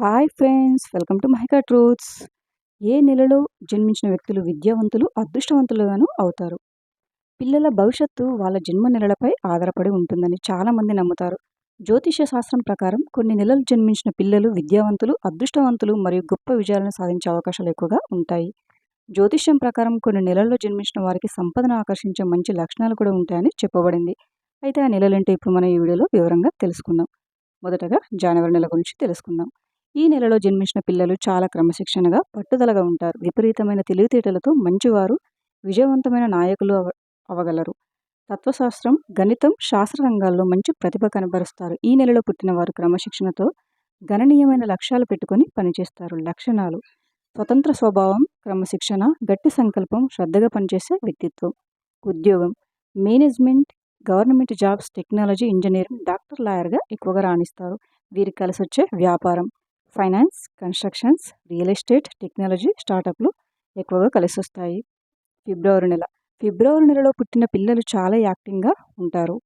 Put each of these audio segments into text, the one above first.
Hi friends welcome to Mahika truths. ఏ నెలలో జన్మించిన వ్యక్తులు విద్యావంతులు అదృష్టవంతులుగాను అవుతారు. పిల్లల భవిష్యత్తు వాళ్ళ జన్మ నెలలపై ఆధారపడి ఉంటుందని చాలామంది నమ్ముతారు. జ్యోతిష్య శాస్త్రం ప్రకారం కొన్ని నెలలు జన్మించిన పిల్లలు విద్యావంతులు అదృష్టవంతులు మరియు గొప్ప విజయాలను సాధించే అవకాశాలు ఎక్కువగా ఉంటాయి. జ్యోతిష్యం ప్రకారం కొన్ని నెలల్లో జన్మించిన వారికి సంపదను ఆకర్షించే మంచి లక్షణాలు కూడా ఉంటాయని చెప్పబడింది. అయితే ఆ నెలలంటే ఇప్పుడు మనం ఈ వీడియోలో వివరంగా తెలుసుకుందాం. మొదటగా జనవరి నెల గురించి తెలుసుకుందాం. ఈ నెలలో జన్మించిన పిల్లలు చాలా క్రమశిక్షణగా పట్టుదలగా ఉంటారు. విపరీతమైన తెలివితేటలతో మంచివారు విజయవంతమైన నాయకులు అవ అవగలరు. తత్వశాస్త్రం గణితం శాస్త్ర రంగాల్లో మంచి ప్రతిభ కనబరుస్తారు. ఈ నెలలో పుట్టిన వారు క్రమశిక్షణతో గణనీయమైన లక్ష్యాలు పెట్టుకొని పనిచేస్తారు. లక్షణాలు. స్వతంత్ర స్వభావం క్రమశిక్షణ గట్టి సంకల్పం శ్రద్ధగా పనిచేసే వ్యక్తిత్వం. ఉద్యోగం. Management government jobs technology engineering doctor లాయర్గా ఎక్కువగా రాణిస్తారు. వీరికి కలిసి వచ్చే వ్యాపారం. Finance constructions real estate technology స్టార్టప్లు ఎక్కువగా కలిసి వస్తాయి ఫిబ్రవరి నెల. ఫిబ్రవరి నెలలో పుట్టిన పిల్లలు చాలా యాక్టివ్గా ఉంటారు.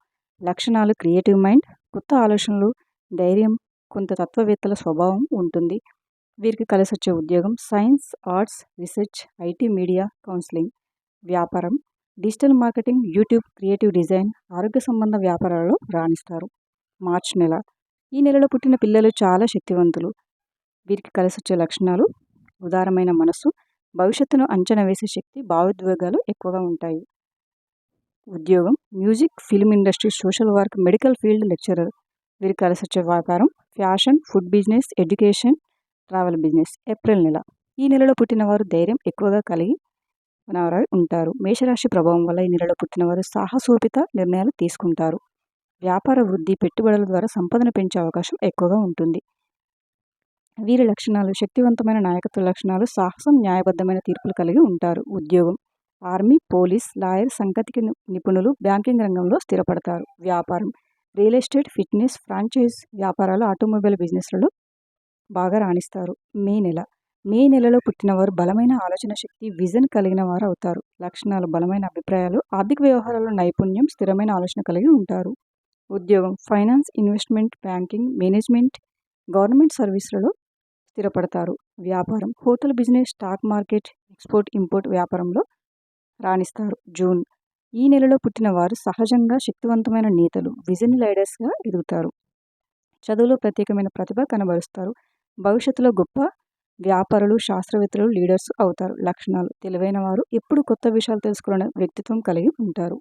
లక్షణాలు క్రియేటివ్ మైండ్ కొత్త ఆలోచనలు ధైర్యం కొంత తత్వవేత్తల స్వభావం ఉంటుంది. వీరికి కలిసి వచ్చే ఉద్యోగం science arts research IT media counselling వ్యాపారం digital marketing YouTube creative design ఆరోగ్య సంబంధ వ్యాపారాలలో రాణిస్తారు. మార్చ్ నెల. ఈ నెలలో పుట్టిన పిల్లలు చాలా శక్తివంతులు. వీరికి కలిసొచ్చే లక్షణాలు ఉదారమైన మనస్సు భవిష్యత్తును అంచనా వేసే శక్తి భావోద్వేగాలు ఎక్కువగా ఉంటాయి. ఉద్యోగం music film industry social work medical field lecturer వీరికి కలిసొచ్చే వ్యాపారం fashion food business education travel business April నెల. ఈ నెలలో పుట్టిన వారు ధైర్యం ఎక్కువగా కలిగి ఉన్నవారై ఉంటారు. మేషరాశి ప్రభావం వల్ల ఈ నెలలో పుట్టిన వారు సాహసోపిత నిర్ణయాలు తీసుకుంటారు. వ్యాపార వృద్ధి పెట్టుబడుల ద్వారా సంపదను పెంచే అవకాశం ఎక్కువగా ఉంటుంది. వీరి లక్షణాలు శక్తివంతమైన నాయకత్వ లక్షణాలు సాహసం న్యాయబద్ధమైన తీర్పులు కలిగి ఉంటారు. ఉద్యోగం ఆర్మీ పోలీస్ లాయర్ సంగతిక నిపుణులు బ్యాంకింగ్ రంగంలో స్థిరపడతారు. వ్యాపారం రియల్ ఎస్టేట్ ఫిట్నెస్ ఫ్రాంచైజ్ వ్యాపారాలు ఆటోమొబైల్ బిజినెస్లలో బాగా రాణిస్తారు. మే నెల మే నెలలో పుట్టినవారు బలమైన ఆలోచన శక్తి విజన్ కలిగిన వారు అవుతారు. లక్షణాలు బలమైన అభిప్రాయాలు ఆర్థిక వ్యవహారాల్లో నైపుణ్యం స్థిరమైన ఆలోచన కలిగి ఉంటారు. ఉద్యోగం finance investment banking management government సర్వీసులలో స్థిరపడతారు. వ్యాపారం hotel business stock market export import వ్యాపారంలో రాణిస్తారు. జూన్ ఈ నెలలో పుట్టిన వారు సహజంగా శక్తివంతమైన నేతలు విజన్ లీడర్స్గా ఎదుగుతారు. చదువులో ప్రత్యేకమైన ప్రతిభ కనబరుస్తారు. భవిష్యత్తులో గొప్ప వ్యాపారులు శాస్త్రవేత్తలు లీడర్స్ అవుతారు. లక్షణాలు తెలివైన వారు ఎప్పుడు కొత్త విషయాలు తెలుసుకునే వ్యక్తిత్వం కలిగి ఉంటారు.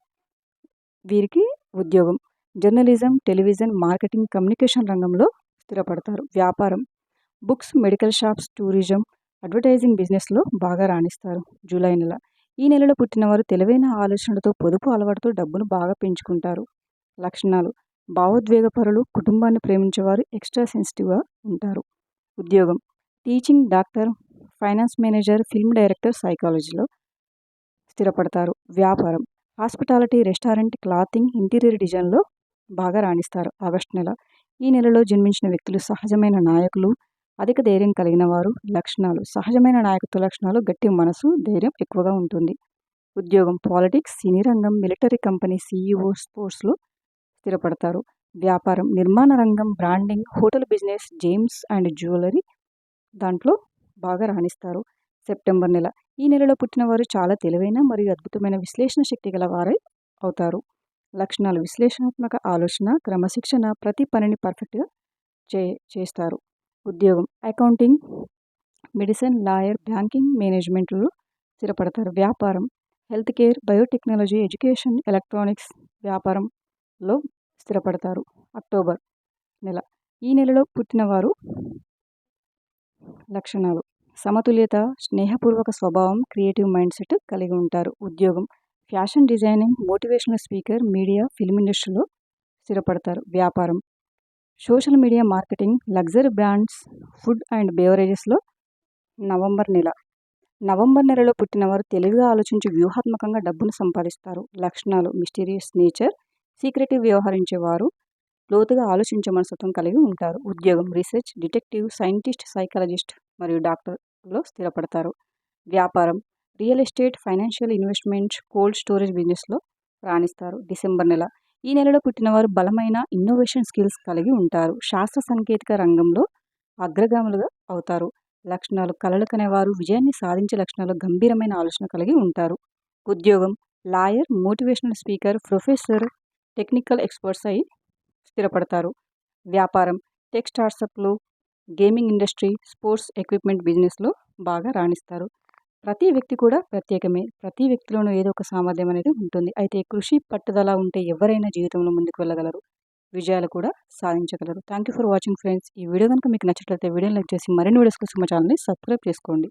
వీరికి ఉద్యోగం జర్నలిజం టెలివిజన్ మార్కెటింగ్ కమ్యూనికేషన్ రంగంలో స్థిరపడతారు. వ్యాపారం books medical shops tourism advertising బిజినెస్లో బాగా రాణిస్తారు జూలై నెల. ఈ నెలలో పుట్టినవారు తెలివైన ఆలోచనలతో పొదుపు అలవాటుతో డబ్బును బాగా పెంచుకుంటారు. లక్షణాలు. భావోద్వేగపరులు కుటుంబాన్ని ప్రేమించేవారు ఎక్స్ట్రా సెన్సిటివ్గా ఉంటారు. ఉద్యోగం. Teaching doctor finance manager film director సైకాలజీలో స్థిరపడతారు. వ్యాపారం. హాస్పిటాలిటీ రెస్టారెంట్ క్లాతింగ్ ఇంటీరియర్ డిజైన్లో బాగా రాణిస్తారు ఆగస్టు నెల. ఈ నెలలో జన్మించిన వ్యక్తులు సహజమైన నాయకులు అధిక ధైర్యం కలిగిన వారు లక్షణాలు సహజమైన నాయకత్వ లక్షణాలు గట్టి మనసు ధైర్యం ఎక్కువగా ఉంటుంది. ఉద్యోగం పాలిటిక్స్ సినీ రంగం మిలిటరీ కంపెనీ సీఈఓ స్పోర్ట్స్లో స్థిరపడతారు. వ్యాపారం నిర్మాణ రంగం branding hotel business gems and jewellery దాంట్లో బాగా రాణిస్తారు. సెప్టెంబర్ నెల ఈ నెలలో పుట్టిన వారు చాలా తెలివైన మరియు అద్భుతమైన విశ్లేషణ శక్తి గల వారై అవుతారు. లక్షణాలు విశ్లేషణాత్మక ఆలోచన క్రమశిక్షణ ప్రతి పనిని పర్ఫెక్ట్గా చే చేస్తారు. ఉద్యోగం అకౌంటింగ్ మెడిసిన్ లాయర్ బ్యాంకింగ్ మేనేజ్మెంట్లో స్థిరపడతారు. వ్యాపారం health care biotechnology education electronics వ్యాపారంలో స్థిరపడతారు. అక్టోబర్ నెల. ఈ నెలలో పుట్టినవారు లక్షణాలు. సమతుల్యత స్నేహపూర్వక స్వభావం క్రియేటివ్ మైండ్ సెట్ కలిగి ఉంటారు. ఉద్యోగం fashion designing motivational speaker media film ఇండస్ట్రీలో స్థిరపడతారు. వ్యాపారం social media marketing luxury brands food and బేవరేజెస్లో November నెల. నవంబర్ నెలలో పుట్టినవారు తెలివిగా ఆలోచించి వ్యూహాత్మకంగా డబ్బును సంపాదిస్తారు. లక్షణాలు మిస్టీరియస్ నేచర్ సీక్రెటివ్ వ్యవహరించేవారు లోతుగా ఆలోచించే మనస్తత్వం కలిగి ఉంటారు. ఉద్యోగం రీసెర్చ్ డిటెక్టివ్ సైంటిస్ట్ సైకాలజిస్ట్ మరియు డాక్టర్లో స్థిరపడతారు. వ్యాపారం real estate financial investment cold storage బిజినెస్లో రాణిస్తారు. డిసెంబర్ నెల ఈ నెలలో పుట్టినవారు బలమైన ఇన్నోవేషన్ స్కిల్స్ కలిగి ఉంటారు. శాస్త్ర సాంకేతిక రంగంలో అగ్రగాములుగా అవుతారు. లక్షణాలు కలలు కనేవారు విజయాన్ని సాధించే లక్షణాలు గంభీరమైన ఆలోచన కలిగి ఉంటారు. ఉద్యోగం lawyer motivational speaker professor technical experts అయి స్థిరపడతారు. వ్యాపారం టెక్స్టార్ట్సప్లు గేమింగ్ ఇండస్ట్రీ స్పోర్ట్స్ ఎక్విప్మెంట్ బిజినెస్లో బాగా రాణిస్తారు. ప్రతి వ్యక్తి కూడా ప్రత్యేకమే. ప్రతి వ్యక్తిలోనూ ఏదో ఒక సామర్థ్యం అనేది ఉంటుంది. అయితే కృషి పట్టుదల ఉంటే ఎవరైనా జీవితంలో ముందుకు వెళ్ళగలరు. విజయాలు కూడా సాధించగలరు. Thank you for watching friends ఈ వీడియో కనుక మీకు నచ్చినట్లయితే వీడియో లైక్ చేసి మరిన్ని వీడియోస్ కోసం మా ఛానల్ని సబ్స్క్రైబ్ చేసుకోండి.